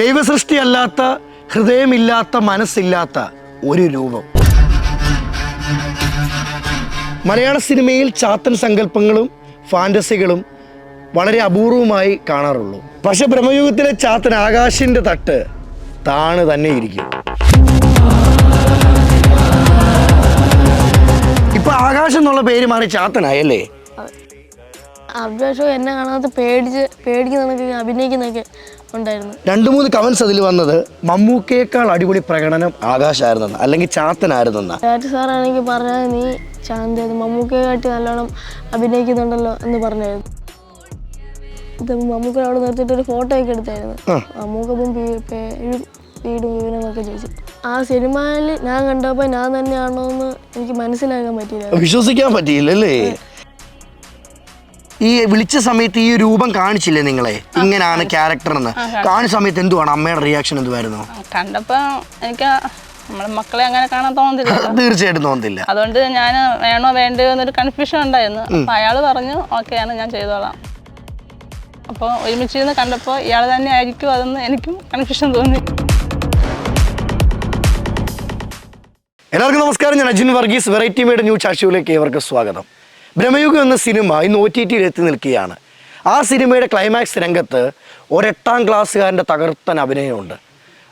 ദൈവസൃഷ്ടിയല്ലാത്ത ഹൃദയമില്ലാത്ത മനസ്സില്ലാത്ത ഒരു രൂപം. മലയാള സിനിമയിൽ ചാത്തൻ സങ്കല്പങ്ങളും ഫാന്റസികളും വളരെ അപൂർവമായി കാണാറുള്ളൂ. പക്ഷെ ബ്രഹ്മയുഗത്തിലെ ചാത്തൻ ആകാശിന്റെ തട്ട് താണ് തന്നെ ഇരിക്കും. ഇപ്പൊ ആകാശം എന്നുള്ള പേര് മാറി ചാത്തനായല്ലേ അഭിലാഷോ എന്നെ കാണാത്ത പേടിച്ച് പേടിക്കുന്നതൊക്കെ അഭിനയിക്കുന്നതൊക്കെ ഉണ്ടായിരുന്നു. രണ്ടു മൂന്ന് കമന്റ്സ് അതിൽ വന്നത് മമ്മൂക്കയേക്കാൾ അടിപൊളി പ്രകടനം ആകാശായിരുന്നെന്ന് അല്ലെങ്കിൽ ചാത്തനായിരുന്നെന്ന? രാജ് സാറാണെങ്കിൽ പറഞ്ഞത് നീ ശാന്തത് മമ്മൂക്കയെക്കാട്ടി നല്ലോണം അഭിനയിക്കുന്നുണ്ടല്ലോ എന്ന് പറഞ്ഞായിരുന്നു. ഇത് മമ്മൂക്ക അവിടെ നിർത്തിയിട്ട് ഒരു ഫോട്ടോ ഒക്കെ എടുത്തായിരുന്നു. ആ. മമ്മൂക്കപ്പം പേരും വീടും വിവരങ്ങളൊക്കെ ചോദിച്ചു. ആ സിനിമയിൽ ഞാൻ കണ്ടപ്പോൾ ഞാൻ തന്നെയാണോ എന്ന് എനിക്ക് മനസ്സിലാക്കാൻ പറ്റിയില്ല. വിശ്വസിക്കാൻ പറ്റിയില്ലല്ലേ? ഈ വിളിച്ച സമയത്ത് ഈ രൂപം കാണിച്ചില്ലേ നിങ്ങളെ? ഇങ്ങനാണ് ക്യാരക്ടർ എന്ന് കാണിച്ച. സമയത്ത് എന്തുവാണ് അമ്മയുടെ റിയാക്ഷൻ എന്തുവായിരുന്നു? കണ്ടപ്പോ എനിക്ക് നമ്മളെ മക്കളെ അങ്ങനെ കാണാൻ തോന്നുന്നില്ല തീർച്ചയായിട്ടും തോന്നില്ല അതുകൊണ്ട് ഞാൻ വേണോ വേണ്ടയോ എന്നൊരു കൺഫ്യൂഷൻ ഉണ്ടായിരുന്നു. അപ്പൊ അയാൾ പറഞ്ഞു ഓക്കെയാണ് ഞാൻ ചെയ്തോളാം. അപ്പോൾ ഒരുമിച്ചിരുന്ന് കണ്ടപ്പോൾ ഇയാൾ തന്നെ ആയിരിക്കും അതെന്ന് എനിക്കും കൺഫ്യൂഷൻ തോന്നി. എല്ലാവർക്കും നമസ്കാരം. ഞാൻ Ajin Varghese. Variety made new ചാഷ്യൂലേക്ക് ഏവർക്ക് സ്വാഗതം. ബ്രഹ്മയുഗം എന്ന സിനിമ ഇന്ന് ഒ ടി ടിയിൽ എത്തി നിൽക്കുകയാണ്. ആ സിനിമയുടെ ക്ലൈമാക്സ് രംഗത്ത് ഒരെട്ടാം ക്ലാസ്സുകാരന്റെ തകർത്തൻ അഭിനയമുണ്ട്.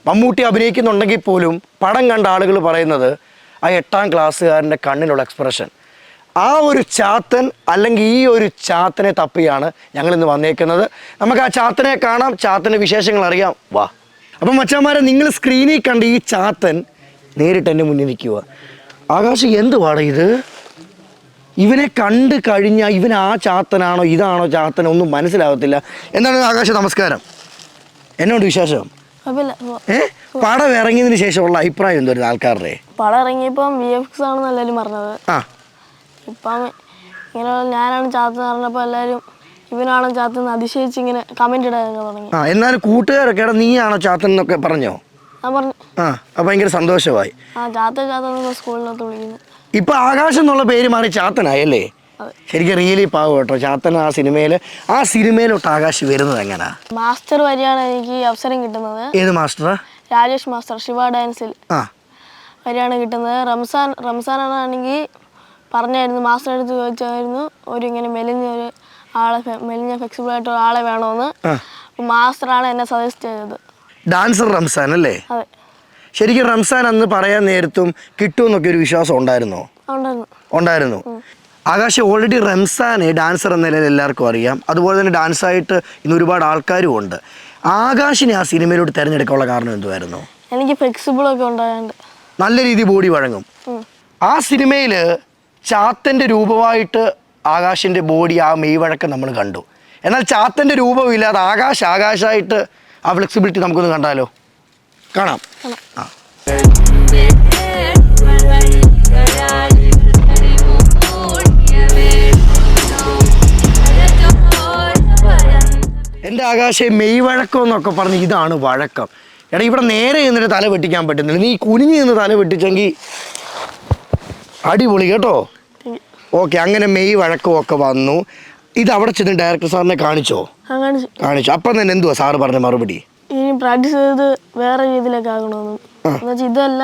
മമ്മൂട്ടി അഭിനയിക്കുന്നുണ്ടെങ്കിൽ പോലും പടം കണ്ട ആളുകൾ പറയുന്നത് ആ എട്ടാം ക്ലാസ്സുകാരന്റെ കണ്ണിലുള്ള എക്സ്പ്രഷൻ ആ ഒരു ചാത്തൻ അല്ലെങ്കിൽ ഈ ഒരു ചാത്തനെ തപ്പിയാണ് ഞങ്ങൾ ഇന്ന് വന്നേക്കുന്നത്. നമുക്ക് ആ ചാത്തനെ കാണാം ചാത്തന്റെ വിശേഷങ്ങൾ അറിയാം. വാ. അപ്പം മച്ചാമാരെ നിങ്ങൾ സ്ക്രീനിൽ കണ്ട ഈ ചാത്തൻ നേരിട്ട് എന്റെ മുന്നിൽ നിൽക്കുക. ആകാശ് എന്തുവാണ് ഇത്? ഇവനെ കണ്ട് കഴിഞ്ഞാൽ ഇവൻ ആ ചാത്തനാണോ ഇതാണോ ചാത്തനോ ഒന്നും മനസ്സിലാവത്തില്ല. എന്താണ് ആകാശ നമസ്കാരം? എന്നോട് വിശ്വാസം ഏ? പടം ഇറങ്ങിയതിന് ശേഷമുള്ള അഭിപ്രായം എന്തോ ആൾക്കാരുടെ? പടം ഇറങ്ങിയപ്പം വി എഫ് എക്സ് ആണെന്ന് എല്ലാവരും പറഞ്ഞത്. ആ. ഇപ്പം ഇങ്ങനെ ഞാനാണ് ചാത്തെന്ന് പറഞ്ഞപ്പോൾ എല്ലാവരും ഇവനാണ് ചാത്തെന്ന് അതിശയിച്ച് ഇങ്ങനെ കമന്റ് ഇടാൻ തുടങ്ങി. ആ എന്നാലും കൂട്ടുകാരൊക്കെ എടാ നീയാണോ ചാത്തൻ എന്നൊക്കെ പറഞ്ഞോ? ഞാൻ പറഞ്ഞു. ആ ഭയങ്കര സന്തോഷമായി. ആ ചാത്ത ചാത്ത സ്കൂളിനകത്ത് വിളിക്കുന്നത് ഇപ്പം ആകാശം എന്നുള്ള പേര് മാറി ചാത്തനായല്ലേ? അല്ലേ ശരിക്കും റിയലി പാവം കേട്ടോ. ചാത്തൻ ആ സിനിമയിൽ ആ സിനിമയിലോട്ട് ആകാശ് വരുന്നത് എങ്ങനാ? മാസ്റ്റർ വരെയാണ് എനിക്ക് അവസരം കിട്ടുന്നത്. ഏത് മാസ്റ്റർ രാജേഷ് മാസ്റ്റർ ശിവ ഡാൻസിൽ. ആ. വരെയാണ് കിട്ടുന്നത്. റംസാൻ റംസാനാണെങ്കിൽ പറഞ്ഞായിരുന്നു മാസ്റ്റർ അടുത്ത് ചോദിച്ചായിരുന്നു ഒരു ഇങ്ങനെ മെലിഞ്ഞ ഒരു ആളെ മെലിഞ്ഞ ഫ്ലെക്സിബിൾ ആയിട്ട് ഒരാളെ വേണമെന്ന് മാസ്റ്റർ മാസ്റ്ററാണ് എന്നെ സജസ്റ്റ് ചെയ്തത്. ഡാൻസർ റംസാൻ അല്ലേ? അതെ. ശരിക്കും റംസാൻ അന്ന് പറയാൻ നേരത്തും കിട്ടുമെന്നൊക്കെ ഒരു വിശ്വാസം ഉണ്ടായിരുന്നോ? ഉണ്ടായിരുന്നു. ആകാശ് ഓൾറെഡി റംസാനെ ഡാൻസർ എന്ന നിലയിൽ എല്ലാവർക്കും അറിയാം. അതുപോലെ തന്നെ ഡാൻസ് ആയിട്ട് ഇന്ന് ഒരുപാട് ആൾക്കാരും ഉണ്ട്. ആകാശിനെ ആ സിനിമയിലോട്ട് തിരഞ്ഞെടുക്കാനുള്ള കാരണം എന്തുമായിരുന്നു എനിക്ക് ഫ്ലെക്സിബിൾ ഒക്കെ ഉണ്ടായതുകൊണ്ട് നല്ല രീതി ബോഡി വഴങ്ങും. ആ സിനിമയിൽ ചാത്തന്റെ രൂപമായിട്ട് ആകാശിന്റെ ബോഡി ആ മെയ് വഴക്കം നമ്മൾ കണ്ടു. എന്നാൽ ചാത്തന്റെ രൂപമില്ലാതെ ആകാശ് ആകാശായിട്ട് ആ ഫ്ലെക്സിബിലിറ്റി നമുക്കൊന്ന് കണ്ടാലോ? കാണാം. ആ. എന്റെ ആകാശേ മെയ് വഴക്കം എന്നൊക്കെ പറഞ്ഞ് ഇതാണ് വഴക്കം. എടാ ഇവിടെ നേരെ നിന്നിട്ട് തല വെട്ടിക്കാൻ പറ്റുന്നില്ല. നീ കുനിഞ്ഞ് നിന്ന് തല വെട്ടിച്ചെങ്കിൽ അടിപൊളി കേട്ടോ? ഓക്കെ അങ്ങനെ മെയ് വഴക്കം ഒക്കെ വന്നു. ഇത് അവിടെ ചെന്ന് ഡയറക്ടർ സാറിനെ കാണിച്ചോ. കാണിച്ചു. അപ്പം തന്നെ എന്തുവാ സാറ് പറഞ്ഞ മറുപടി? ഇനി പ്രാക്ടീസ് ചെയ്ത് വേറെ രീതിയിലൊക്കെ ആകണമെന്ന്. എന്നുവെച്ചാൽ ഇതല്ല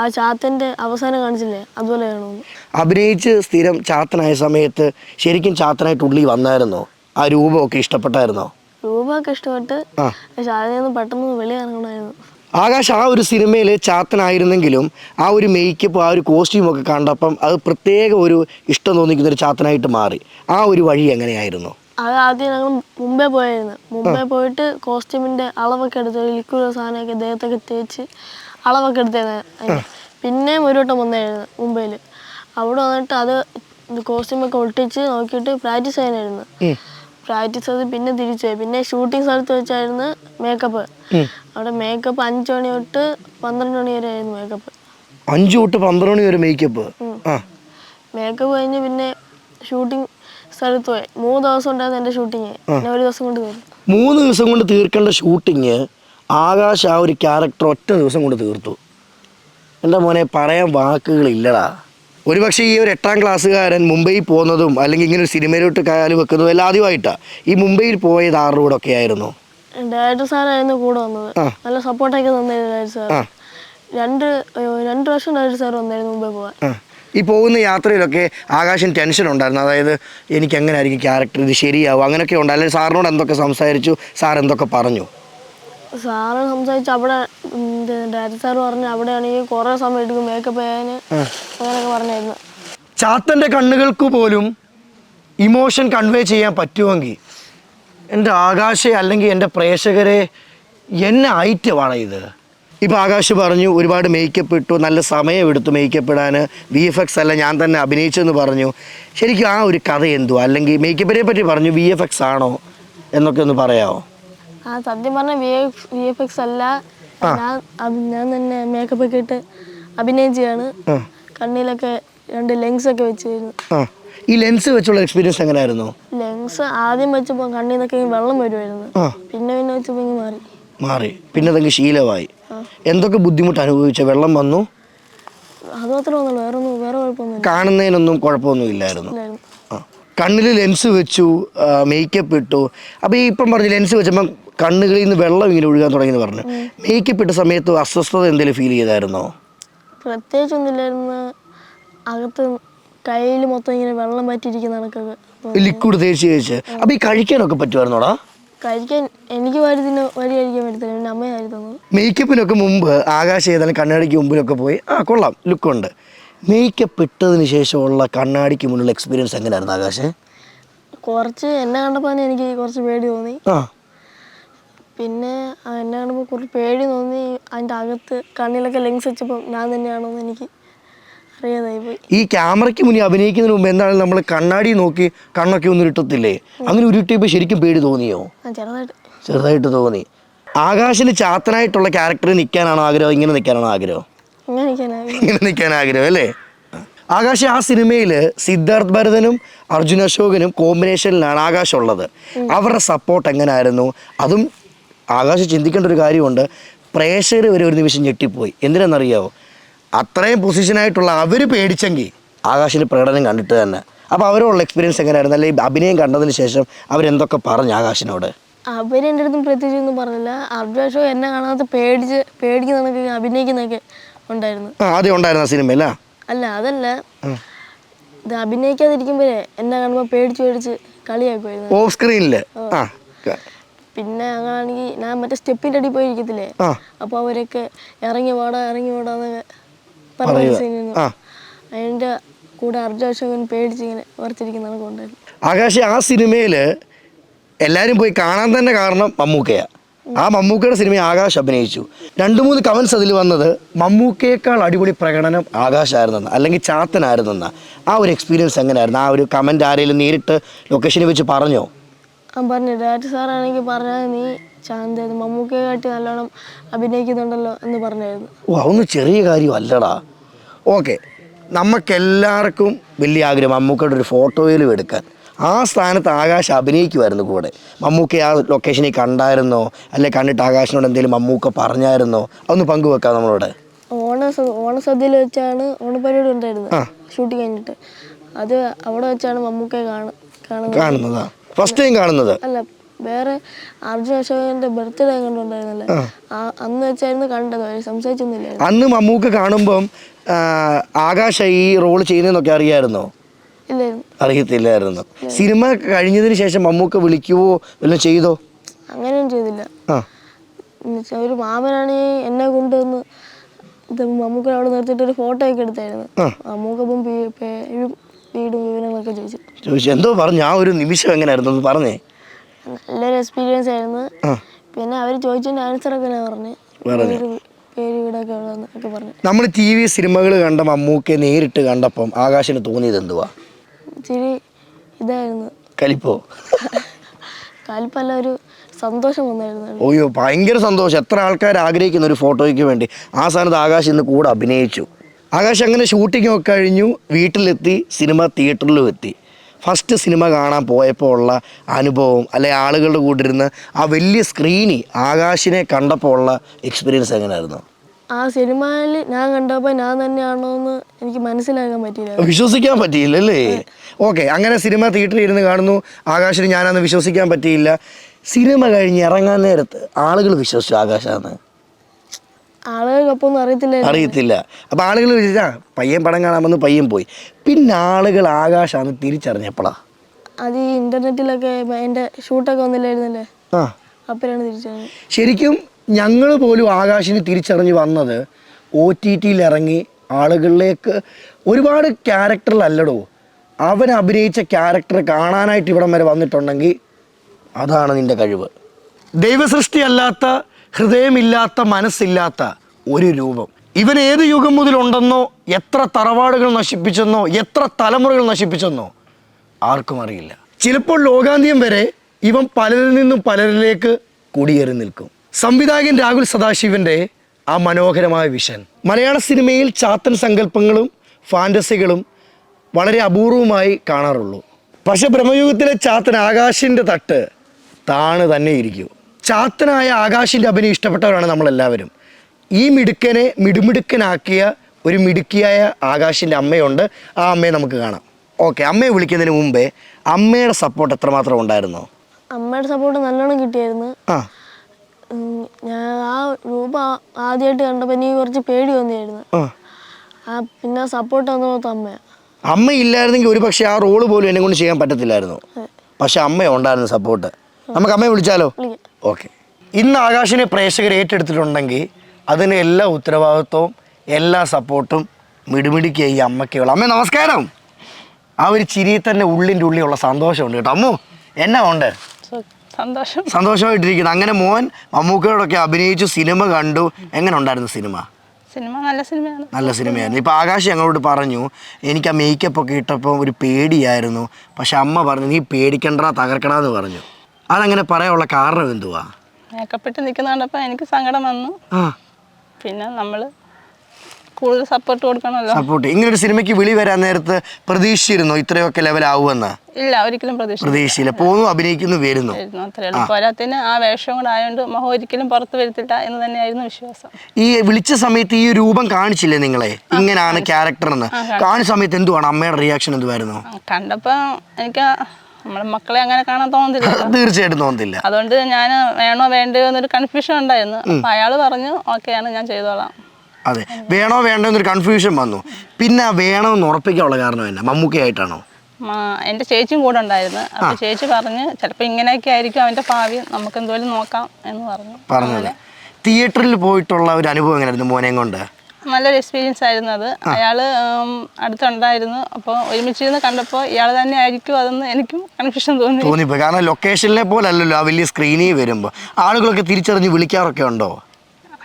ആ ചാത്തന്റെ അവസാനം കാണിച്ചില്ലേ? അതുപോലെ വേണമെന്ന്. അഭിനയിച്ച് സ്ഥിരം ചാത്തനായ സമയത്ത് ശരിക്കും ചാത്തനായിട്ട് ഉള്ളി വന്നായിരുന്നോ? ആ രൂപമൊക്കെ ഇഷ്ടപ്പെട്ടായിരുന്നോ? രൂപമൊക്കെ ഇഷ്ടപ്പെട്ട് പക്ഷെ അതിൽ നിന്ന് പെട്ടെന്ന് വെളിയിറങ്ങണമായിരുന്നു ആകാശ് ആ ഒരു സിനിമയിൽ ചാത്തനായിരുന്നെങ്കിലും ആ ഒരു മേക്കപ്പ് ആ ഒരു കോസ്റ്റ്യൂം ഒക്കെ കണ്ടപ്പം അത് പ്രത്യേക ഒരു ഇഷ്ടം തോന്നിക്കുന്ന ഒരു ചാത്തനായിട്ട് മാറി. ആ ഒരു വഴി എങ്ങനെയായിരുന്നു? അത് ആദ്യം ഞങ്ങൾ മുമ്പേ പോയായിരുന്നു. മുംബൈ പോയിട്ട് കോസ്റ്റ്യൂമിന്റെ അളവൊക്കെ എടുത്ത് ലിക്വിഡ് സാധനമൊക്കെ ദേഹത്തൊക്കെ തേച്ച് അളവൊക്കെ എടുത്തായിരുന്നു പിന്നെയും ഒരു വട്ടം വന്നായിരുന്നു മുംബൈയിൽ അവിടെ വന്നിട്ട് അത് കോസ്റ്റ്യൂമൊക്കെ ഒട്ടിച്ച് നോക്കിയിട്ട് പ്രാക്ടീസ് ചെയ്യാനായിരുന്നു. പ്രാക്ടീസ് ചെയ്ത് പിന്നെ തിരിച്ചു പോയി. പിന്നെ ഷൂട്ടിംഗ് സ്ഥലത്ത് വെച്ചായിരുന്നു മേക്കപ്പ്. അവിടെ മേക്കപ്പ് അഞ്ച് മണി തൊട്ട് പന്ത്രണ്ട് മണി വരെ ആയിരുന്നു മേക്കപ്പ്. അഞ്ചു തൊട്ട് പന്ത്രണ്ട് മണി വരെ മേക്കപ്പ്? മേക്കപ്പ് കഴിഞ്ഞ് പിന്നെ ഷൂട്ടിംഗ് സ്ഥലത്ത് പോയി മൂന്ന് ദിവസം ഉണ്ടായിരുന്നു എന്റെ ഷൂട്ടിങ് ഒരു ദിവസം കൊണ്ട് തീർന്നു. മൂന്ന് ദിവസം കൊണ്ട് തീർക്കേണ്ട ഷൂട്ടിങ് ആകാശ് ആ ഒരു ക്യാരക്ടർ ഒറ്റ ദിവസം കൊണ്ട് തീർത്തു. എന്റെ മോനെ പറയാൻ വാക്കുകളില്ലടാ. ഒരുപക്ഷെ ഈ ഒരു എട്ടാം ക്ലാസ്സുകാരൻ മുംബൈയിൽ പോകുന്നതും അല്ലെങ്കിൽ ഇങ്ങനെ ഒരു സിനിമയിലോട്ട് കാൽ വെക്കുന്നതും എല്ലാം ആദ്യമായിട്ടാണ് ഈ മുംബൈയിൽ പോയത് ആരുടെ കൂടെ ഒക്കെ ആയിരുന്നു? ഡയറക്ടർ സാറായിരുന്നു കൂടെ വന്നത്. നല്ല സപ്പോർട്ടൊക്കെ തന്നായിരുന്നു ഡയറക്ടർ സാർ. രണ്ട് രണ്ട് വർഷം ഡയറക്ടർ സാർ വന്നായിരുന്നു മുംബൈ പോകാൻ. ഈ പോകുന്ന യാത്രയിലൊക്കെ ആകാശം ടെൻഷൻ ഉണ്ടായിരുന്നു. അതായത് എനിക്ക് എങ്ങനെ ആയിരിക്കും ക്യാരക്ടർ ഇത് ശരിയാവും അങ്ങനെയൊക്കെ ഉണ്ട്. അല്ലെങ്കിൽ സാറിനോട് എന്തൊക്കെ സംസാരിച്ചു? സാർ എന്തൊക്കെ പറഞ്ഞു? സാറ് സംസാരിച്ച് അവിടെ ഡയറക്ടർ സാർ പറഞ്ഞു അവിടെയാണെങ്കിൽ കുറേ സമയം എടുക്കും. മേക്കപ്പ് ചെയ്യാൻ അങ്ങനെയൊക്കെ പറഞ്ഞായിരുന്നു. ചാത്തന്റെ കണ്ണുകൾക്ക് പോലും ഇമോഷൻ കൺവേ ചെയ്യാൻ പറ്റുമെങ്കിൽ എന്റെ ആകാശെ അല്ലെങ്കിൽ എന്റെ പ്രേക്ഷകരെ എന്നെ ഐറ്റമാണ് ഇത്. ഇപ്പോൾ ആകാശ് പറഞ്ഞു ഒരുപാട് മേക്കപ്പ് ഇട്ടു നല്ല സമയം എടുത്തു മേക്കപ്പ് ഇടാൻ വി എഫ് എക്സ് അല്ല ഞാൻ തന്നെ അഭിനയിച്ചെന്ന് പറഞ്ഞു. ശരിക്കും ആ ഒരു കഥ എന്തോ അല്ലെങ്കിൽ മേക്കപ്പിനെ പറ്റി പറഞ്ഞു വി എഫ് എക്സ് ആണോ? എന്നൊക്കെ ഒന്ന് പറയാമോ ആ സത്യം പറഞ്ഞ V F V F X അല്ല. ഞാൻ തന്നെ മേക്കപ്പ് ഒക്കെ ഇട്ട് അഭിനയം ചെയ്യാണ് കണ്ണിലൊക്കെ രണ്ട് ലെങ്സ് ഒക്കെ വെച്ചിരുന്നു. ഈ ലെൻസ് വെച്ചുള്ള എക്സ്പീരിയൻസ് എങ്ങനെയായിരുന്നു ലെൻസ് ആദ്യം വെച്ചപ്പോൾ കണ്ണിൽ നിന്നൊക്കെ വെള്ളം വരുമായിരുന്നു പിന്നെ പിന്നെ വെച്ചപ്പോൾ മാറി. മാറി. പിന്നെ ശീലമായി. എന്തൊക്കെ ബുദ്ധിമുട്ട് അനുഭവിച്ച? വെള്ളം വന്നു? കാണുന്നതിനൊന്നും കുഴപ്പമൊന്നും ഇല്ലായിരുന്നു. കണ്ണിൽ ലെൻസ് വെച്ചു മേക്കപ്പ് ഇട്ടു. അപ്പോൾ ഈ ഇപ്പം പറഞ്ഞു ലെൻസ് വെച്ചപ്പം കണ്ണുകളിൽ നിന്ന് വെള്ളം ഇങ്ങനെ ഒഴുകാൻ തുടങ്ങി പറഞ്ഞു. മേക്കപ്പ് ഇട്ട സമയത്ത് അസ്വസ്ഥത എന്തെങ്കിലും ഫീൽ ചെയ്തായിരുന്നോ? പ്രത്യേകിച്ചൊന്നുമില്ലായിരുന്നു. അകത്ത് കയ്യിൽ മൊത്തം ഇങ്ങനെ വെള്ളം പറ്റിയിരിക്കുന്ന കണക്കൊക്കെ. ലിക്വിഡ് തേച്ച് തേച്ച്. അപ്പോൾ ഈ കഴിക്കാനൊക്കെ പറ്റുമായിരുന്നോടാ? കഴിക്കാൻ എനിക്ക് വാരി വരി കഴിക്കാൻ പറ്റത്തില്ല. പിന്നെ അമ്മ വാരി തന്നു മേക്കപ്പിനൊക്കെ മുമ്പ് ആകാശം ഏതായാലും കണ്ണാടിക്ക് മുമ്പിലൊക്കെ പോയി ആ കൊള്ളാം ലുക്കുണ്ട് മേക്കപ്പ് ഇട്ടതിന് ശേഷമുള്ള കണ്ണാടിക്ക് മുന്നിലുള്ള എക്സ്പീരിയൻസ് എങ്ങനെയായിരുന്നു ആകാശ്? കുറച്ച് എന്നെ കണ്ടപ്പോൾ തന്നെ എനിക്ക് കുറച്ച് പേടി തോന്നി. ആ. പിന്നെ ആ എന്നെ കാണുമ്പോൾ കുറച്ച് പേടി തോന്നി. അതിന്റെ അകത്ത് കണ്ണിലൊക്കെ ലെങ്സ് വെച്ചപ്പോൾ ഞാൻ തന്നെയാണോ എന്ന് എനിക്ക് ഈ ക്യാമറയ്ക്ക് മുന്നിൽ അഭിനയിക്കുന്നതിന് മുമ്പ് എന്താണ് നമ്മൾ കണ്ണാടി നോക്കി കണ്ണൊക്കെ ഒന്ന് ഇരുട്ടത്തില്ലേ? അങ്ങനെ ഉരുട്ടിയപ്പോൾ ശരിക്കും പേടി തോന്നിയോ? ചെറുതായിട്ട്. തോന്നി. ആകാശിന് ചാത്തനായിട്ടുള്ള ക്യാരക്ടർ നിൽക്കാനാണോ ആഗ്രഹം? ഇങ്ങനെ നിൽക്കാനാണോ ആഗ്രഹം? ഇങ്ങനെ നിൽക്കാൻ ആഗ്രഹം. അല്ലേ? ആകാശ് ആ സിനിമയിൽ സിദ്ധാർത്ഥ് ഭരതനും അർജുൻ അശോകനും കോമ്പിനേഷനിലാണ് ആകാശ് ഉള്ളത്. അവരുടെ സപ്പോർട്ട് എങ്ങനെയായിരുന്നു അതും ആകാശ് ചിന്തിക്കേണ്ട ഒരു കാര്യമുണ്ട്. പ്രേക്ഷകർ വരെ ഒരു നിമിഷം ഞെട്ടിപ്പോയി. എന്തിനാണെന്നറിയാവോ? അത്രയും പൊസിഷനായിട്ടുള്ള അവർ പേടിച്ചെങ്കിൽ ആകാശിന്റെ പ്രകടനം കണ്ടിട്ട് തന്നെ. അപ്പോൾ അവരോടുള്ള എക്സ്പീരിയൻസ് എങ്ങനെയായിരുന്നു? അല്ലെങ്കിൽ അഭിനയം കണ്ടതിന് ശേഷം അവരെന്തൊക്കെ പറഞ്ഞു ആകാശിനോട്? അവരെന്റെ അടുത്തും പ്രത്യേകിച്ച് ഒന്നും പറഞ്ഞില്ല. അർജുൻ ഷോ എന്നെ കാണാത്ത പേടിച്ച് പേടിക്കുന്നതൊക്കെ അഭിനയിക്കുന്നൊക്കെ ഉണ്ടായിരുന്നു. ആദ്യം ഉണ്ടായിരുന്ന സിനിമ അല്ല അതല്ല. ഇത് അഭിനയിക്കാതിരിക്കുമ്പോഴേ എന്നെ കാണുമ്പോൾ പേടിച്ച് പേടിച്ച് കളിയാക്കുമായിരുന്നു ഓഫ് സ്ക്രീനിൽ പിന്നെ അങ്ങനെയാണെങ്കിൽ ഞാൻ മറ്റേ സ്റ്റെപ്പിന്റെ അടി പോയിരിക്കത്തില്ലേ? അപ്പോൾ അവരൊക്കെ ഇറങ്ങി വാടാ ഇറങ്ങി പാടാന്നൊക്കെ പറയുക. ആ. അതിന്റെ കൂടെ അർജുൻ അശോകൻ പേടിച്ച് ഇങ്ങനെ ഓർത്തിരിക്കുന്ന കണക്ക് ഉണ്ടായിരുന്നു ആകാശ് ആ സിനിമയിൽ എല്ലാരും പോയി കാണാൻ തന്നെ കാരണം മമ്മൂക്കയാ. ആ മമ്മൂക്കയുടെ സിനിമ ആകാശ് അഭിനയിച്ചു. രണ്ട് മൂന്ന് കമൻസ് അതിൽ വന്നത് മമ്മൂക്കയേക്കാൾ അടിപൊളി പ്രകടനം ആകാശായിരുന്നെന്ന് അല്ലെങ്കിൽ ചാത്തനായിരുന്നെന്ന. ആ ഒരു എക്സ്പീരിയൻസ് എങ്ങനെയായിരുന്നു? ആ ഒരു കമന്റ് ആരെങ്കിലും നേരിട്ട് ലൊക്കേഷനിൽ വെച്ച് പറഞ്ഞോ? ഞാൻ പറഞ്ഞു. ഡയറക്ടർ സാറാണെങ്കിൽ പറഞ്ഞാൽ നീ ശാന്ത മമ്മൂക്കയെ കാട്ടി നല്ലോണം അഭിനയിക്കുന്നുണ്ടല്ലോ എന്ന് പറഞ്ഞായിരുന്നു. ഓ അതൊന്നും ചെറിയ കാര്യമല്ലടാ. ഓക്കെ. നമുക്കെല്ലാവർക്കും വലിയ ആഗ്രഹം മമ്മൂക്കയുടെ ഒരു ഫോട്ടോയിലും എടുക്കാൻ. ആ സ്ഥാനത്ത് ആകാശ് അഭിനയിക്കുമായിരുന്നു കൂടെ. മമ്മൂക്ക ആ ലൊക്കേഷനിൽ കണ്ടായിരുന്നോ? അല്ലെ കണ്ടിട്ട് ആകാശിനോട് എന്തെങ്കിലും മമ്മൂക്ക പറഞ്ഞായിരുന്നോ? അതൊന്ന് പങ്കുവെക്കാം നമ്മളോട്. ഓണ ഓണസദ്യയിൽ വെച്ചാണ് ഓണപ്പരിപാടി ഉണ്ടായിരുന്നത്. ഷൂട്ട് കഴിഞ്ഞിട്ട്. അത് അവിടെ വെച്ചാണ് മമ്മൂക്കയെ കാണ കാണുന്നത്. കാണുന്നതാ. ഫസ്റ്റ് ടൈം കാണുന്നത്? അല്ല വേറെ അർജുൻ അശോകന്റെ ബർത്ത്ഡേ കണ്ടുണ്ടായിരുന്നല്ലേ അന്ന് വെച്ചായിരുന്നു കണ്ടത് സംസാരിച്ചൊന്നുമില്ല അന്ന് മമ്മൂക്ക് കാണുമ്പം ആകാശ ഈ റോൾ ചെയ്യുന്നതെന്നൊക്കെ അറിയായിരുന്നോ? അറിയത്തില്ലായിരുന്നു. സിനിമ കഴിഞ്ഞതിന് ശേഷം മമ്മൂക്ക വിളിക്കുവോ വല്ലതും ചെയ്തോ? അങ്ങനെയും ചെയ്തില്ല. ഒരു മാമനാണ് എന്നെ കൊണ്ടുവന്ന് ഇത് മമ്മൂക്ക അവിടെ നിർത്തിയിട്ട് ഒരു ഫോട്ടോ ഒക്കെ എടുത്തായിരുന്നു. മമ്മൂക്ക വീടും വിവരങ്ങളൊക്കെ ചോദിച്ചു. ചോദിച്ചു എന്തോ പറഞ്ഞു ആ ഒരു നിമിഷം എങ്ങനെയായിരുന്നു? പറഞ്ഞേ. നല്ലൊരു എക്സ്പീരിയൻസ് ആയിരുന്നു. പിന്നെ അവർ ചോദിച്ചതിന്റെ ആൻസറൊക്കെ ഞാൻ പറഞ്ഞു? പറഞ്ഞു. നമ്മൾ ടി വി സിനിമകൾ കണ്ട മമ്മൂക്കെ നേരിട്ട് കണ്ടപ്പം ആകാശിന് തോന്നിയത് എന്തുവാ? ഇതായിരുന്നു. കലിപ്പോ? കാലിപ്പല്ല ഒരു സന്തോഷം വന്നായിരുന്നു. ഓയോ ഭയങ്കര സന്തോഷം. എത്ര ആൾക്കാർ ആഗ്രഹിക്കുന്ന ഒരു ഫോട്ടോയ്ക്ക് വേണ്ടി. ആ സ്ഥാനത്ത് ആകാശ് ഇന്ന് കൂടെ അഭിനയിച്ചു. ആകാശ് അങ്ങനെ ഷൂട്ടിങ്ങൊക്കെ ഒക്കെ കഴിഞ്ഞു വീട്ടിലെത്തി സിനിമ തിയേറ്ററിലും എത്തി. ഫസ്റ്റ് സിനിമ കാണാൻ പോയപ്പോൾ ഉള്ള അനുഭവം അല്ലെ ആളുകളുടെ കൂടെ ഇരുന്ന് ആ വലിയ സ്ക്രീനിൽ ആകാശിനെ കണ്ടപ്പോൾ ഉള്ള എക്സ്പീരിയൻസ് എങ്ങനെയായിരുന്നു? ആ സിനിമയിൽ ഞാൻ കണ്ടപ്പോൾ ഞാൻ തന്നെയാണോ എന്ന് എനിക്ക് മനസ്സിലാക്കാൻ പറ്റിയില്ല. വിശ്വസിക്കാൻ പറ്റിയില്ല അല്ലേ ഓക്കെ അങ്ങനെ സിനിമ തിയേറ്ററിൽ ഇരുന്ന് കാണുന്നു. ആകാശിന് ഞാനന്ന് വിശ്വസിക്കാൻ പറ്റിയില്ല. സിനിമ കഴിഞ്ഞ് ഇറങ്ങാൻ നേരത്ത് ആളുകൾ വിശ്വസിച്ചു ആകാശാന്ന്. ആളുകൾക്കൊപ്പം അറിയത്തില്ല. അപ്പം ആളുകൾ വിചാരിച്ചാ പയ്യൻ പടം കാണാമെന്ന് പയ്യൻ പോയി. പിന്നെ ആളുകൾ ആകാശാന്ന് തിരിച്ചറിഞ്ഞപ്പോളാ. അത് ഈ ഇന്റർനെറ്റിലൊക്കെ എന്റെ ഷൂട്ടൊക്കെ വന്നില്ലായിരുന്നല്ലേ? ആ. അപ്പോഴാണ് തിരിച്ചത് ശരിക്കും ഞങ്ങൾ പോലും ആകാശിന് തിരിച്ചറിഞ്ഞ് വന്നത് ഒ ടി ടിയിൽ ഇറങ്ങി ആളുകളിലേക്ക് ഒരുപാട് ക്യാരക്ടറിലല്ലടോ. അവൻ അഭിനയിച്ച ക്യാരക്ടർ കാണാനായിട്ട് ഇവിടം വരെ വന്നിട്ടുണ്ടെങ്കിൽ അതാണ് നിന്റെ കഴിവ്. ദൈവസൃഷ്ടി അല്ലാത്ത ഹൃദയമില്ലാത്ത മനസ്സില്ലാത്ത ഒരു രൂപം. ഇവൻ ഏത് യുഗം മുതലുണ്ടെന്നോ എത്ര തറവാടുകൾ നശിപ്പിച്ചെന്നോ എത്ര തലമുറകൾ നശിപ്പിച്ചെന്നോ ആർക്കും അറിയില്ല. ചിലപ്പോൾ ലോകാന്ത്യം വരെ ഇവൻ പലരിൽ നിന്നും പലരിലേക്ക് കുടിയേറി നിൽക്കും. സംവിധായകൻ രാഹുൽ സദാശിവന്റെ ആ മനോഹരമായ വിഷൻ. മലയാള സിനിമയിൽ ചാത്തൻ സങ്കല്പങ്ങളും ഫാന്റസികളും വളരെ അപൂർവമായി കാണാറുള്ളൂ. പക്ഷെ ബ്രഹ്മയുഗത്തിലെ ചാത്തൻ ആകാശിന്റെ തട്ട് താണ് തന്നെ ഇരിക്കൂ. ചാത്തനായ ആകാശിന്റെ അഭിനയം ഇഷ്ടപ്പെട്ടവരാണ് നമ്മളെല്ലാവരും. ഈ മിടുക്കനെ മിടുമിടുക്കനാക്കിയ ഒരു മിടുക്കിയായ ആകാശിന്റെ അമ്മയുണ്ട്. ആ അമ്മയെ നമുക്ക് കാണാം. ഓക്കെ അമ്മയെ വിളിക്കുന്നതിന് മുമ്പേ അമ്മയുടെ സപ്പോർട്ട് എത്രമാത്രം ഉണ്ടായിരുന്നു? അമ്മയുടെ സപ്പോർട്ട് നല്ലോണം കിട്ടിയായിരുന്നു. ആ. ഞാൻ ആ രൂപ ആദ്യമായിട്ട് കണ്ടപ്പോൾ എനിക്ക് കുറച്ച് പേടി തോന്നിയായിരുന്നു ആ. പിന്നെ സപ്പോർട്ട് വന്നത് അമ്മയാണ് അമ്മ ഇല്ലായിരുന്നെങ്കിൽ ഒരു പക്ഷേ ആ റോൾ പോലും എന്നെ കൊണ്ട് ചെയ്യാൻ പറ്റത്തില്ലായിരുന്നു. പക്ഷെ അമ്മ ഉണ്ടായിരുന്നു സപ്പോർട്ട് നമുക്ക് അമ്മയെ വിളിച്ചാലോ? വിളിക്കാം. ഓക്കെ ഇന്ന് ആകാശിനെ പ്രേക്ഷകർ ഏറ്റെടുത്തിട്ടുണ്ടെങ്കിൽ അതിന് എല്ലാ ഉത്തരവാദിത്വവും എല്ലാ സപ്പോർട്ടും മിടുമിടിക്കുക ഈ അമ്മയ്ക്കുള്ള. അമ്മ നമസ്കാരം. ആ ഒരു ചിരിയിൽ തന്നെ ഉള്ളിന്റെ ഉള്ളിലുള്ള സന്തോഷമുണ്ട് കേട്ടോ. അമ്മു എന്നാ ഉണ്ട്? സന്തോഷം. സന്തോഷമായിട്ടിരിക്കുന്നു. അങ്ങനെ മോൻ മമ്മൂക്കയോടൊക്കെ അഭിനയിച്ചു സിനിമ കണ്ടു. എങ്ങനെ ഉണ്ടായിരുന്നു സിനിമ? സിനിമ നല്ല സിനിമയാണ്. നല്ല സിനിമയായിരുന്നു ഇപ്പം ആകാശ് ഞങ്ങളോട് പറഞ്ഞു എനിക്ക് ആ മേക്കപ്പ് ഒക്കെ ഇട്ടപ്പോൾ ഒരു പേടിയായിരുന്നു. പക്ഷെ അമ്മ പറഞ്ഞു നീ പേടിക്കണ്ട തകർക്കണമെന്ന് പറഞ്ഞു. അതങ്ങനെ പറയാനുള്ള കാരണം എന്തുവാ? മേക്കപ്പിട്ട് നിൽക്കുന്ന കണ്ടപ്പോൾ എനിക്ക് സങ്കടം വന്നു. പിന്നെ നമ്മൾ കൂടുതൽ സപ്പോർട്ട് കൊടുക്കണമല്ലോ. സപ്പോർട്ട് ഇങ്ങനെ ഒരു സിനിമയ്ക്ക് വിളി വരാൻ നേരത്ത് പ്രതീക്ഷിച്ചിരുന്നോ ഇത്രയൊക്കെ ലെവൽ ആവുമെന്ന്? ഇല്ല ഒരിക്കലും പ്രതീക്ഷിച്ചില്ല. പോന്നു അഭിനയിക്കുന്നു വരുന്നു. പോരാത്തിന് ആ. വേഷം കൂടെ ആയതുകൊണ്ട് മുഖം ഒരിക്കലും പുറത്ത് വരുത്തില്ല എന്ന് തന്നെയായിരുന്നു വിശ്വാസം. ഈ വിളിച്ച സമയത്ത് ഈ രൂപം കാണിച്ചില്ലേ നിങ്ങളെ? ഇങ്ങനാണ് ക്യാരക്ടർ എന്ന്. കാണിച്ച. സമയത്ത് എന്തുവാണ്? അമ്മയുടെ റിയാക്ഷൻ എന്തുവായിരുന്നു? കണ്ടപ്പോ എനിക്ക് നമ്മളെ മക്കളെ അങ്ങനെ കാണാൻ തോന്നുന്നില്ല തീർച്ചയായിട്ടും തോന്നുന്നില്ല അതുകൊണ്ട് ഞാൻ വേണോ വേണ്ടയോ എന്നൊരു കൺഫ്യൂഷൻ ഉണ്ടായിരുന്നു. അപ്പൊ അയാൾ പറഞ്ഞു ഓക്കെയാണ് ഞാൻ ചെയ്തോളാം. അതെ. വേണോ വേണ്ടോ എന്നൊരു കൺഫ്യൂഷൻ വന്നു. പിന്നെ വേണോ എന്ന് ഉറപ്പിക്കാനുള്ള കാരണം എന്നാ? മമ്മൂക്കയായിട്ടാണോ ആയിട്ടാണോ? എന്റെ ചേച്ചിയും കൂടെ ഉണ്ടായിരുന്നു. അപ്പോൾ ചേച്ചി പറഞ്ഞു ചിലപ്പോൾ ഇങ്ങനെയൊക്കെ ആയിരിക്കും അവന്റെ ഭാവി. നമുക്ക് എന്തുപോലും നോക്കാം എന്ന് പറഞ്ഞു. പറഞ്ഞത്. തിയേറ്ററിൽ പോയിട്ടുള്ള ഒരു അനുഭവം എങ്ങനെയായിരുന്നു മോനെ കൊണ്ട്? നല്ലൊരു എക്സ്പീരിയൻസ് ആയിരുന്നു അത്. അയാൾ അടുത്തുണ്ടായിരുന്നു. അപ്പോൾ ഒരുമിച്ചിരുന്ന് കണ്ടപ്പോൾ ഇയാൾ തന്നെ ആയിരിക്കും അതെന്ന് എനിക്കും കൺഫ്യൂഷൻ തോന്നി. കാരണം ലൊക്കേഷനിലെ പോലെ അല്ലല്ലോ ആ വലിയ സ്ക്രീനിൽ വരുമ്പോൾ ആളുകളൊക്കെ തിരിച്ചറിഞ്ഞ് വിളിക്കാറൊക്കെ ഉണ്ടോ?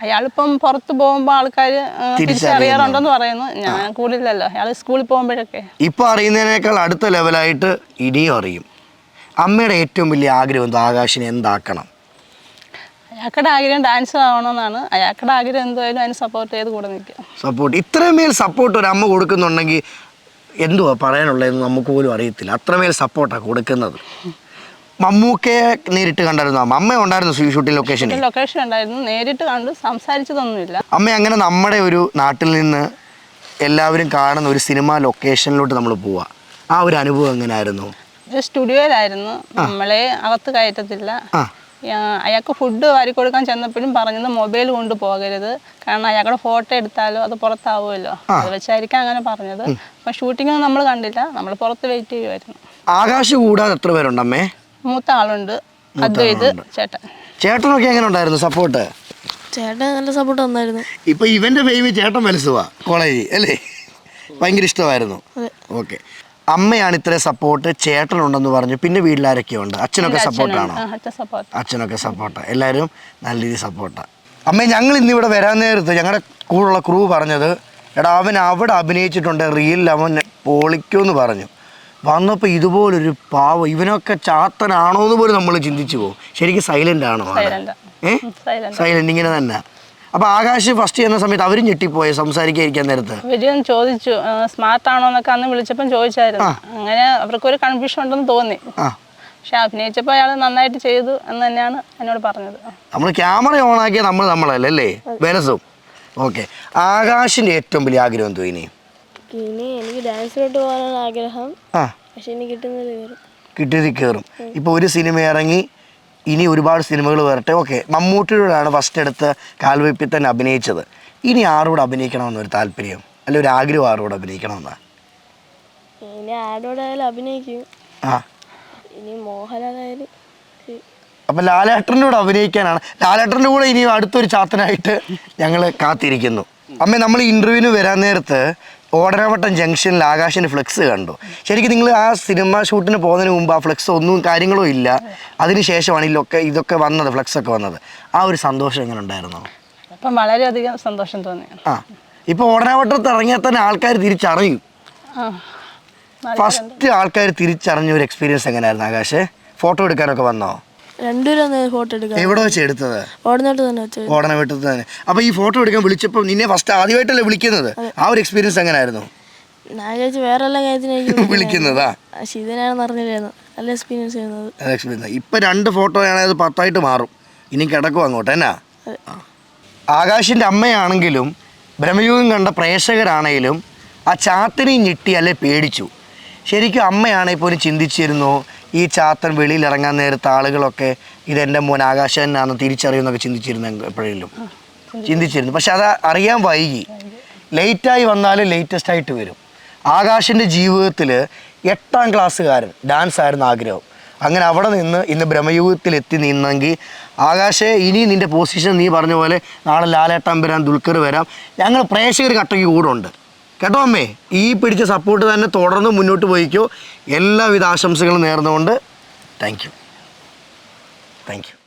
അയാളിപ്പം പുറത്ത് പോകുമ്പോൾ ആൾക്കാർ. തിരിച്ചറിയാറുണ്ടെന്ന് പറയുന്നു. ഞാൻ കൂടില്ലല്ലോ. അയാൾ സ്കൂളിൽ പോകുമ്പോഴൊക്കെ. ഇപ്പൊ അറിയുന്നതിനേക്കാൾ അടുത്ത ലെവലായിട്ട് ഇനിയും അറിയും. അമ്മയുടെ ഏറ്റവും വലിയ ആഗ്രഹം എന്താ? ആകാശിനെ എന്താക്കണം? അയാൾക്കുടെ ആഗ്രഹം ഡാൻസ് ആവണമെന്നാണ് അയാളുടെ ആഗ്രഹം എന്തായാലും അതിന് സപ്പോർട്ട് ചെയ്ത് കൂടെ നിൽക്കുക. സപ്പോർട്ട് ഇത്രമേൽ സപ്പോർട്ട് ഒരു അമ്മ കൊടുക്കുന്നുണ്ടെങ്കിൽ എന്തുവാ പറയാനുള്ളതെന്ന് നമുക്ക് പോലും അറിയത്തില്ല. അത്രമേൽ സപ്പോർട്ടാണ് കൊടുക്കുന്നത്. മമ്മൂക്കയെ നേരിട്ട് കണ്ടായിരുന്നു? അമ്മ അമ്മ ഉണ്ടായിരുന്നു ഷൂട്ടിംഗ് ലൊക്കേഷൻ ലൊക്കേഷൻ ഉണ്ടായിരുന്നു. നേരിട്ട് കണ്ടു. സംസാരിച്ചതൊന്നുമില്ല. അമ്മ അങ്ങനെ നമ്മുടെ ഒരു നാട്ടിൽ നിന്ന് എല്ലാവരും കാണുന്ന ഒരു സിനിമ ലൊക്കേഷനിലോട്ട് നമ്മൾ പോവാ? ആ ഒരു അനുഭവം എങ്ങനെയായിരുന്നു സ്റ്റുഡിയോയിലായിരുന്നു നമ്മളെ അകത്ത് കയറ്റത്തില്ല. അയാൾക്ക് ഫുഡ് വാരി കൊടുക്കാൻ ചെന്നപ്പോഴും പറഞ്ഞത് മൊബൈൽ കൊണ്ട് പോകരുത്. കാരണം അയാളുടെ ഫോട്ടോ എടുത്താലോ അത് പുറത്താവുമല്ലോ. അത് വെച്ചായിരിക്കും അങ്ങനെ പറഞ്ഞത്. അപ്പം ഒന്നും നമ്മൾ കണ്ടില്ല. നമ്മൾ പുറത്ത് വെയിറ്റ് ചെയ്യുമായിരുന്നു ആകാശ് കൂടാതെ എത്ര പേരുണ്ട് അമ്മേ? മൂത്ത ആളുണ്ട്. അദ്വൈത് ചേട്ടൻ. ചേട്ടനൊക്കെ എങ്ങനെ ഉണ്ടായിരുന്നു സപ്പോർട്ട് ചേട്ടൻ നല്ല സപ്പോർട്ട് വന്നായിരുന്നു ഇപ്പൊ ഇവന്റെ ഫെയിമി ചേട്ടൻ മനസ്സുവാ കോളേജ് അല്ലേ? ഭയങ്കര ഇഷ്ടമായിരുന്നു. ഓക്കെ അമ്മയാണ് ഇത്രയും സപ്പോർട്ട് ചേട്ടനുണ്ടെന്ന് പറഞ്ഞു. പിന്നെ വീട്ടിലാരൊക്കെ ഉണ്ട് അച്ഛനൊക്കെ സപ്പോർട്ടാണോ അച്ഛനൊക്കെ സപ്പോർട്ട് എല്ലാവരും നല്ല രീതിയിൽ സപ്പോർട്ടാണ് അമ്മ ഞങ്ങൾ ഇന്നിവിടെ വരാൻ നേരത്ത് ഞങ്ങളുടെ കൂടെയുള്ള ക്രൂ പറഞ്ഞത് എടാ അവൻ അവിടെ അഭിനയിച്ചിട്ടുണ്ട് റീലിൽ അവൻ പൊളിക്കുമെന്ന് പറഞ്ഞു. വന്നപ്പോൾ ഇതുപോലൊരു പാവം ഇവനൊക്കെ ചാത്തനാണോ എന്ന് പോലും നമ്മൾ ചിന്തിച്ചു പോകും. ശരിക്കും സൈലന്റ് ആണോ ഏഹ് സൈലന്റ് ഇങ്ങനെ തന്നെ. അപ്പോൾ ആകാശ് ഫസ്റ്റ് ചെയ്യുന്ന സമയത്ത് അവരും ഞെട്ടിപ്പോയി സംസാരിക്കാൻ നേരത്ത്? വിജയൻ ചോദിച്ചു സ്മാർട്ട് ആണോ എന്നൊക്കെ അന്ന് വിളിച്ചപ്പം ചോദിച്ചായിരുന്നു. അങ്ങനെ അവർക്കൊരു കൺഫ്യൂഷൻ ഉണ്ടെന്ന് തോന്നി. പക്ഷെ അഭിനയിച്ചപ്പോൾ അയാൾ നന്നായിട്ട് ചെയ്തു എന്ന് തന്നെയാണ് എന്നോട് പറഞ്ഞത്. നമ്മൾ ക്യാമറ ഓൺ ആക്കിയ നമ്മൾ നമ്മളല്ലേ ബലസും ഓക്കെ ആകാശിന്റെ ഏറ്റവും വലിയ ആഗ്രഹം എന്തോ ഇനി? ഇനി എനിക്ക് ഡാൻസിലോട്ട് പോകാനാണ് ആഗ്രഹം. പക്ഷെ ഇനി കിട്ടുന്നത് കയറും കിട്ടിയത് കയറും ഇപ്പൊ ഒരു സിനിമ ഇറങ്ങി ഇനി ഒരുപാട് സിനിമകൾ വരട്ടെ. ഓക്കെ മമ്മൂട്ടിയോടാണ് ഫസ്റ്റ് എടുത്ത് കാൽവെപ്പിൽ തന്നെ അഭിനയിച്ചത്. ഇനി ആരോട് അഭിനയിക്കണമെന്നൊരു താല്പര്യം? അല്ല ഒരു ആഗ്രഹം ആരോട് അഭിനയിക്കണമെന്നാ? ഇനി ആരോടായാലും അഭിനയിക്കും. ആ. ഇനി മോഹൻലാലായാലും അപ്പം ലാലേട്ടന്റെ കൂടെ അഭിനയിക്കാനാണ്. ലാലേട്ടന്റെ കൂടെ ഇനി അടുത്തൊരു ചാത്തനായിട്ട് ഞങ്ങൾ കാത്തിരിക്കുന്നു. അമ്മ നമ്മൾ ഇന്റർവ്യൂവിന് വരാൻ നേരത്ത് ഓടനവട്ടം ജംഗ്ഷനിൽ ആകാശിന്റെ ഫ്ലെക്സ് കണ്ടു. ശരിക്കും നിങ്ങൾ ആ സിനിമ ഷൂട്ടിന് പോകുന്നതിന് മുമ്പ് ആ ഫ്ലെക്സ് ഒന്നും കാര്യങ്ങളോ ഇല്ല. അതിന് ശേഷമാണ് ഇതിലൊക്കെ ഇതൊക്കെ വന്നത് ഫ്ലെക്സ് ഒക്കെ വന്നത്. ആ ഒരു സന്തോഷം എങ്ങനെ ഉണ്ടായിരുന്നു? അപ്പം വളരെയധികം സന്തോഷം തോന്നി ആ. ഇപ്പോൾ ഓടനവട്ടത്ത് ഇറങ്ങിയാൽ തന്നെ ആൾക്കാർ തിരിച്ചറിയും. ഫസ്റ്റ് ആൾക്കാർ തിരിച്ചറിഞ്ഞ ഒരു എക്സ്പീരിയൻസ് എങ്ങനെയായിരുന്നു ആകാശ്? ഫോട്ടോ എടുക്കാനൊക്കെ വന്നോ? രണ്ടുപേരും ഫോട്ടോ എടുക്കാം എവിടെ വെച്ച് എടുത്തത്? തന്നെ വെച്ചു ഓടന വീട്ടിൽ തന്നെ. അപ്പൊ ഈ ഫോട്ടോ എടുക്കാൻ വിളിച്ചപ്പോൾ നിന്നെ ഫസ്റ്റ് ആദ്യമായിട്ടല്ലേ വിളിക്കുന്നത്? ആ ഒരു എക്സ്പീരിയൻസ് എങ്ങനെയായിരുന്നു ഞാൻ ചോദിച്ചു വേറെ എല്ലാ കാര്യത്തിനും വിളിക്കുന്നതാ. പക്ഷെ ഇതിനാണെന്ന് അറിഞ്ഞില്ലായിരുന്നു. നല്ല എക്സ്പീരിയൻസ് ചെയ്യുന്നത് എക്സ്പീരിയൻസ് ഇപ്പൊ രണ്ട് ഫോട്ടോ ആണെങ്കിൽ അത് പത്തായിട്ട് മാറും. ഇനി കിടക്കും അങ്ങോട്ട് എന്നാ. ആകാശിന്റെ അമ്മയാണെങ്കിലും ബ്രഹ്മയുഗം കണ്ട പ്രേക്ഷകരാണെങ്കിലും ആ ചാത്തനെ ഞെട്ടി അല്ലെ പേടിച്ചു. ശരിക്കും അമ്മയാണെങ്കിൽ പോലും ചിന്തിച്ചിരുന്നു ഈ ചാത്തൻ വെളിയിൽ ഇറങ്ങാൻ നേരത്തെ ആളുകളൊക്കെ ഇതെന്റെ മോൻ ആകാശനാണെന്ന് തിരിച്ചറിയുന്നൊക്കെ ചിന്തിച്ചിരുന്നു എപ്പോഴെങ്കിലും. ചിന്തിച്ചിരുന്നു. പക്ഷെ അത് അറിയാൻ വൈകി. ലേറ്റായി വന്നാലും ലേറ്റസ്റ്റ് ആയിട്ട് വരും. ആകാശിന്റെ ജീവിതത്തിൽ എട്ടാം ക്ലാസ്സുകാരൻ ഡാൻസ് ആയിരുന്നു ആഗ്രഹം. അങ്ങനെ അവിടെ നിന്ന് ഇന്ന് ബ്രഹ്മയുഗത്തിൽ എത്തി നിന്നെങ്കിൽ ആകാശേ ഇനി നിന്റെ പൊസിഷൻ നീ പറഞ്ഞ പോലെ നാളെ ലാലേട്ടൻ വരാം ദുൽഖർ വരാം. ഞങ്ങൾ പ്രേക്ഷകർ കട്ടയ്ക്ക് കൂടുണ്ട് കേട്ടോ അമ്മേ ഈ പിടിച്ച സപ്പോർട്ട് തന്നെ തുടർന്ന് മുന്നോട്ട് പോയിക്കോ എല്ലാവിധ ആശംസകളും നേർന്നുകൊണ്ട് താങ്ക് യു താങ്ക് യു